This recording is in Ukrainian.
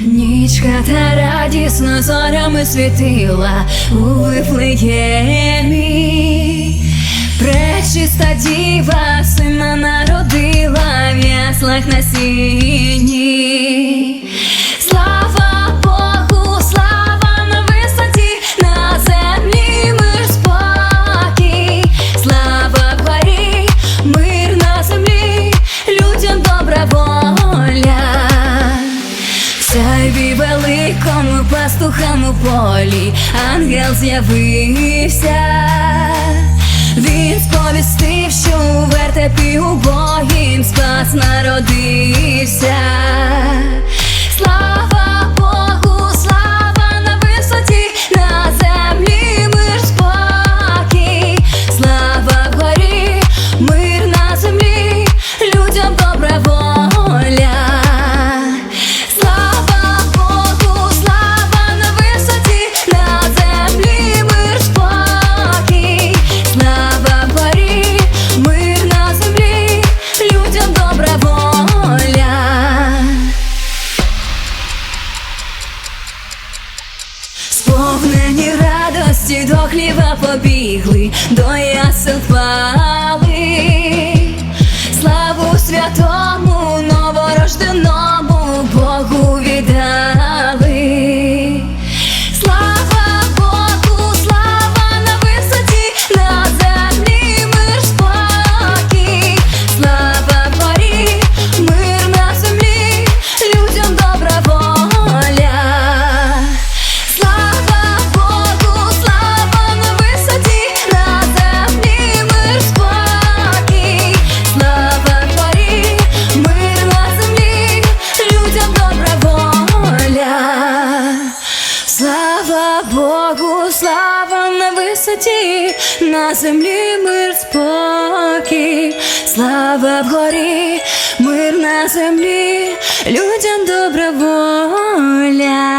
Нічка та радісно зорями світила у вифлеємі, пречиста діва. небі великому пастухам полі. Ангел з'явився, він сповістив, що увесь повні радості до хліба побігли до ясен Слава Богу, слава на висоті, на землі мир спокій, слава вгорі, мир на землі, людям добра воля.